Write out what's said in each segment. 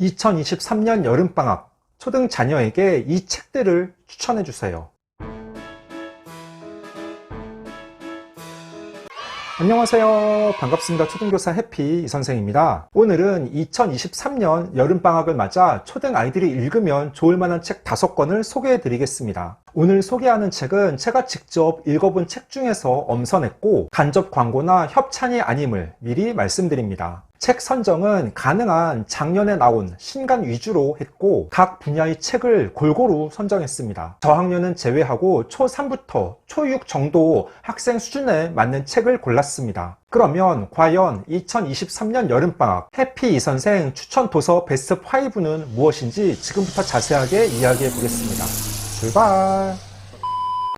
2023년 여름방학 초등 자녀에게 이 책들을 추천해 주세요. 안녕하세요. 반갑습니다. 초등교사 해피 이선생입니다. 오늘은 2023년 여름방학을 맞아 초등 아이들이 읽으면 좋을 만한 책 5권을 소개해 드리겠습니다. 오늘 소개하는 책은 제가 직접 읽어본 책 중에서 엄선했고 간접 광고나 협찬이 아님을 미리 말씀드립니다. 책 선정은 가능한 작년에 나온 신간 위주로 했고 각 분야의 책을 골고루 선정했습니다. 저학년은 제외하고 초3부터 초6 정도 학생 수준에 맞는 책을 골랐습니다. 그러면 과연 2023년 여름방학 해피 이 선생 추천 도서 베스트 5는 무엇인지 지금부터 자세하게 이야기해 보겠습니다. 출발!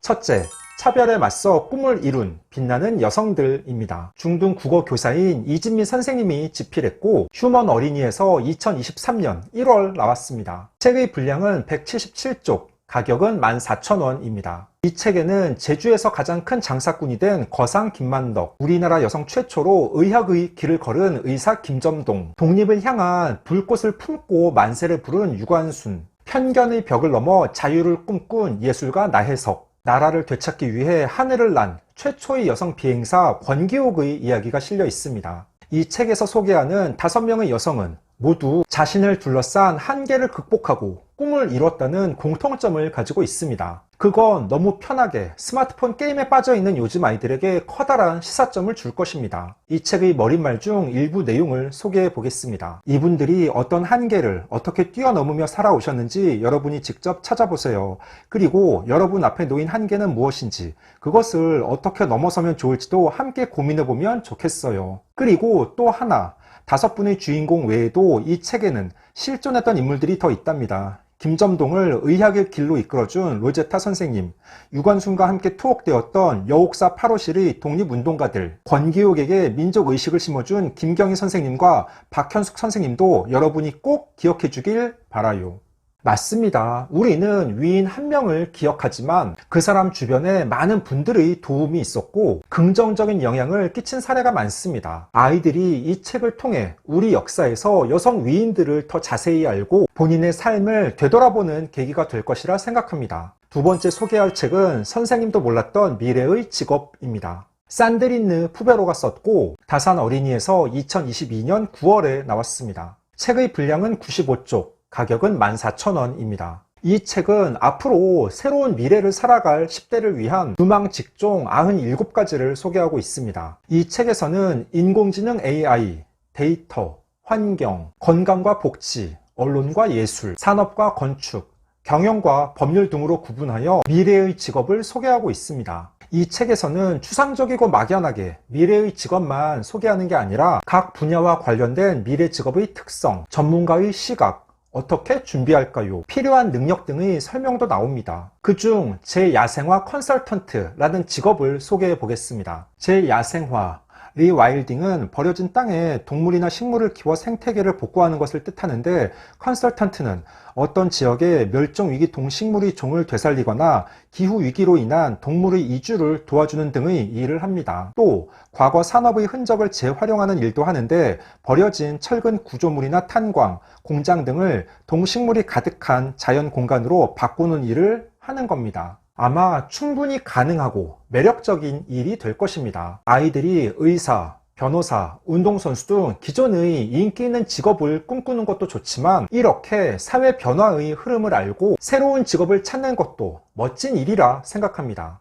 첫째, 차별에 맞서 꿈을 이룬 빛나는 여성들입니다. 중등 국어 교사인 이진미 선생님이 집필했고 휴먼 어린이에서 2023년 1월 나왔습니다. 책의 분량은 177쪽, 가격은 14,000원입니다. 이 책에는 제주에서 가장 큰 장사꾼이 된 거상 김만덕, 우리나라 여성 최초로 의학의 길을 걸은 의사 김점동, 독립을 향한 불꽃을 품고 만세를 부른 유관순, 편견의 벽을 넘어 자유를 꿈꾼 예술가 나혜석, 나라를 되찾기 위해 하늘을 난 최초의 여성 비행사 권기옥의 이야기가 실려 있습니다. 이 책에서 소개하는 다섯 명의 여성은 모두 자신을 둘러싼 한계를 극복하고 꿈을 이뤘다는 공통점을 가지고 있습니다. 그건 너무 편하게 스마트폰 게임에 빠져 있는 요즘 아이들에게 커다란 시사점을 줄 것입니다. 이 책의 머릿말 중 일부 내용을 소개해 보겠습니다. 이분들이 어떤 한계를 어떻게 뛰어넘으며 살아오셨는지 여러분이 직접 찾아보세요. 그리고 여러분 앞에 놓인 한계는 무엇인지 그것을 어떻게 넘어서면 좋을지도 함께 고민해 보면 좋겠어요. 그리고 또 하나 다섯 분의 주인공 외에도 이 책에는 실존했던 인물들이 더 있답니다. 김점동을 의학의 길로 이끌어준 로제타 선생님, 유관순과 함께 투옥되었던 여옥사 8호실의 독립운동가들, 권기옥에게 민족의식을 심어준 김경희 선생님과 박현숙 선생님도 여러분이 꼭 기억해 주길 바라요. 맞습니다. 우리는 위인 한 명을 기억하지만 그 사람 주변에 많은 분들의 도움이 있었고 긍정적인 영향을 끼친 사례가 많습니다. 아이들이 이 책을 통해 우리 역사에서 여성 위인들을 더 자세히 알고 본인의 삶을 되돌아보는 계기가 될 것이라 생각합니다. 두 번째 소개할 책은 선생님도 몰랐던 미래의 직업입니다. 산드린느 푸베로가 썼고 다산 어린이에서 2022년 9월에 나왔습니다. 책의 분량은 95쪽, 가격은 14,000원입니다. 이 책은 앞으로 새로운 미래를 살아갈 10대를 위한 유망 직종 97가지를 소개하고 있습니다. 이 책에서는 인공지능 AI, 데이터, 환경, 건강과 복지, 언론과 예술, 산업과 건축, 경영과 법률 등으로 구분하여 미래의 직업을 소개하고 있습니다. 이 책에서는 추상적이고 막연하게 미래의 직업만 소개하는 게 아니라 각 분야와 관련된 미래 직업의 특성, 전문가의 시각, 어떻게 준비할까요? 필요한 능력 등의 설명도 나옵니다. 그중 제야생화 컨설턴트라는 직업을 소개해 보겠습니다. 제야생화 리와일딩은 버려진 땅에 동물이나 식물을 키워 생태계를 복구하는 것을 뜻하는데 컨설턴트는 어떤 지역의 멸종위기 동식물의 종을 되살리거나 기후위기로 인한 동물의 이주를 도와주는 등의 일을 합니다. 또 과거 산업의 흔적을 재활용하는 일도 하는데 버려진 철근 구조물이나 탄광, 공장 등을 동식물이 가득한 자연 공간으로 바꾸는 일을 하는 겁니다. 아마 충분히 가능하고 매력적인 일이 될 것입니다. 아이들이 의사, 변호사, 운동선수 등 기존의 인기 있는 직업을 꿈꾸는 것도 좋지만 이렇게 사회 변화의 흐름을 알고 새로운 직업을 찾는 것도 멋진 일이라 생각합니다.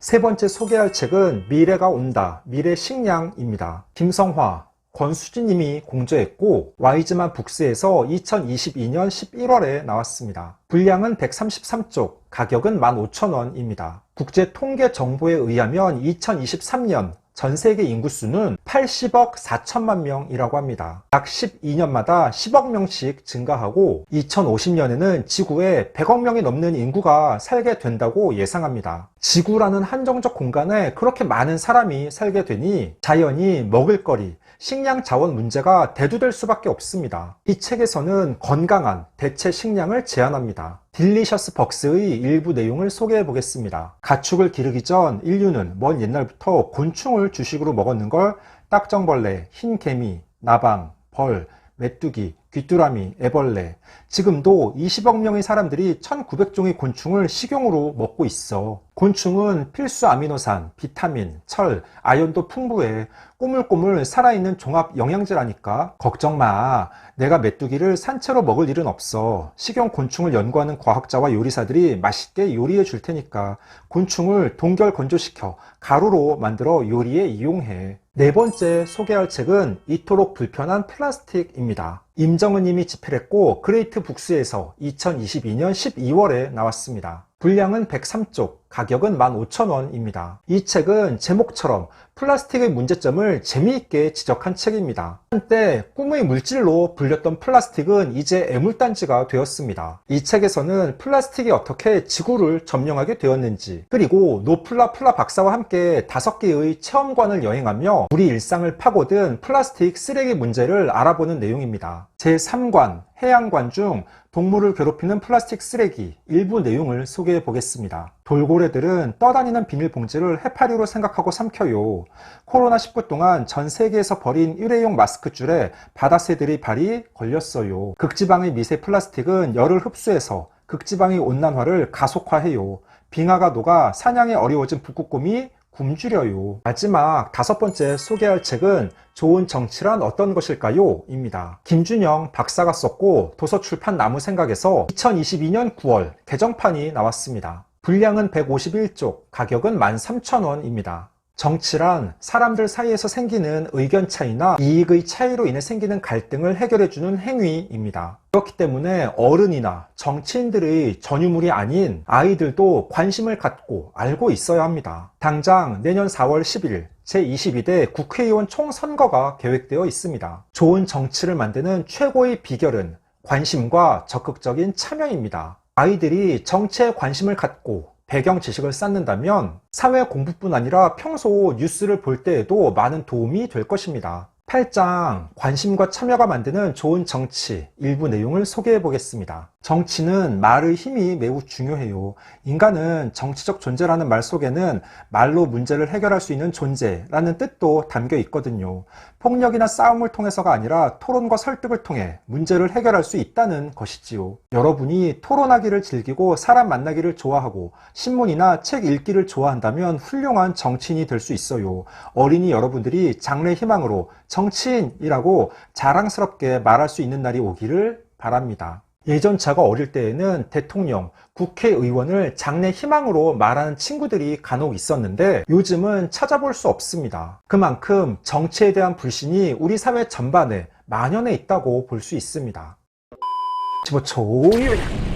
세 번째 소개할 책은 미래가 온다. 미래 식량입니다. 김성화, 권수진님이 공저했고 와이즈만 북스에서 2022년 11월에 나왔습니다. 분량은 133쪽, 가격은 15,000원입니다. 국제통계정보에 의하면 2023년 전 세계 인구수는 80억 4천만 명이라고 합니다. 약 12년마다 10억 명씩 증가하고 2050년에는 지구에 100억 명이 넘는 인구가 살게 된다고 예상합니다. 지구라는 한정적 공간에 그렇게 많은 사람이 살게 되니 자연이 먹을거리, 식량 자원 문제가 대두될 수밖에 없습니다. 이 책에서는 건강한 대체 식량을 제안합니다. 딜리셔스 벅스의 일부 내용을 소개해 보겠습니다. 가축을 기르기 전 인류는 먼 옛날부터 곤충을 주식으로 먹었는 걸 딱정벌레, 흰개미, 나방, 벌, 메뚜기, 귀뚜라미, 애벌레. 지금도 20억 명의 사람들이 1900종의 곤충을 식용으로 먹고 있어. 곤충은 필수 아미노산, 비타민, 철, 아연도 풍부해 꼬물꼬물 살아있는 종합 영양제라니까 걱정 마. 내가 메뚜기를 산채로 먹을 일은 없어. 식용 곤충을 연구하는 과학자와 요리사들이 맛있게 요리해 줄 테니까 곤충을 동결 건조시켜 가루로 만들어 요리에 이용해. 네 번째 소개할 책은 이토록 불편한 플라스틱입니다. 임정은 님이 집필했고 그레이트 북스에서 2022년 12월에 나왔습니다. 분량은 103쪽, 가격은 15,000원입니다. 이 책은 제목처럼 플라스틱의 문제점을 재미있게 지적한 책입니다. 한때 꿈의 물질로 불렸던 플라스틱은 이제 애물단지가 되었습니다. 이 책에서는 플라스틱이 어떻게 지구를 점령하게 되었는지, 그리고 노플라 플라 박사와 함께 다섯 개의 체험관을 여행하며 우리 일상을 파고든 플라스틱 쓰레기 문제를 알아보는 내용입니다. 제3관, 해양관 중 동물을 괴롭히는 플라스틱 쓰레기 일부 내용을 소개해 보겠습니다. 돌고래들은 떠다니는 비닐봉지를 해파리로 생각하고 삼켜요. 코로나19 동안 전 세계에서 버린 일회용 마스크 줄에 바다새들의 발이 걸렸어요. 극지방의 미세 플라스틱은 열을 흡수해서 극지방의 온난화를 가속화해요. 빙하가 녹아 사냥이 어려워진 북극곰이 굶주려요. 마지막 다섯 번째 소개할 책은 좋은 정치란 어떤 것일까요? 입니다. 김준영 박사가 썼고 도서 출판 나무 생각에서 2022년 9월 개정판이 나왔습니다. 분량은 151쪽, 가격은 13,000원입니다. 정치란 사람들 사이에서 생기는 의견 차이나 이익의 차이로 인해 생기는 갈등을 해결해주는 행위입니다. 그렇기 때문에 어른이나 정치인들의 전유물이 아닌 아이들도 관심을 갖고 알고 있어야 합니다. 당장 내년 4월 10일 제22대 국회의원 총선거가 계획되어 있습니다. 좋은 정치를 만드는 최고의 비결은 관심과 적극적인 참여입니다. 아이들이 정치에 관심을 갖고 배경 지식을 쌓는다면 사회 공부뿐 아니라 평소 뉴스를 볼 때에도 많은 도움이 될 것입니다. 8장 관심과 참여가 만드는 좋은 정치 일부 내용을 소개해 보겠습니다. 정치는 말의 힘이 매우 중요해요. 인간은 정치적 존재라는 말 속에는 말로 문제를 해결할 수 있는 존재라는 뜻도 담겨 있거든요. 폭력이나 싸움을 통해서가 아니라 토론과 설득을 통해 문제를 해결할 수 있다는 것이지요. 여러분이 토론하기를 즐기고 사람 만나기를 좋아하고 신문이나 책 읽기를 좋아한다면 훌륭한 정치인이 될 수 있어요. 어린이 여러분들이 장래 희망으로 정치인이라고 자랑스럽게 말할 수 있는 날이 오기를 바랍니다. 예전 제가 어릴 때에는 대통령, 국회의원을 장래 희망으로 말하는 친구들이 간혹 있었는데 요즘은 찾아볼 수 없습니다. 그만큼 정치에 대한 불신이 우리 사회 전반에 만연해 있다고 볼 수 있습니다.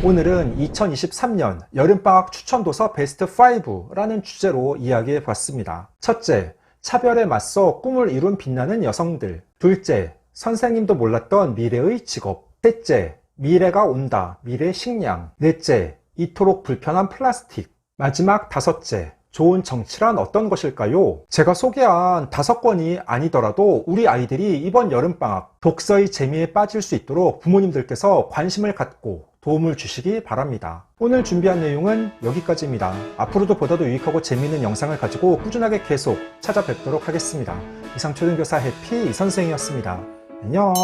오늘은 2023년 여름방학 추천도서 베스트 5라는 주제로 이야기해 봤습니다. 첫째, 차별에 맞서 꿈을 이룬 빛나는 여성들. 둘째, 선생님도 몰랐던 미래의 직업. 셋째, 미래가 온다. 미래 식량. 넷째, 이토록 불편한 플라스틱. 마지막 다섯째, 좋은 정치란 어떤 것일까요? 제가 소개한 다섯 권이 아니더라도 우리 아이들이 이번 여름방학 독서의 재미에 빠질 수 있도록 부모님들께서 관심을 갖고 도움을 주시기 바랍니다. 오늘 준비한 내용은 여기까지입니다. 앞으로도 보다도 유익하고 재미있는 영상을 가지고 꾸준하게 계속 찾아뵙도록 하겠습니다. 이상 초등교사 해피 이선생이었습니다. 안녕.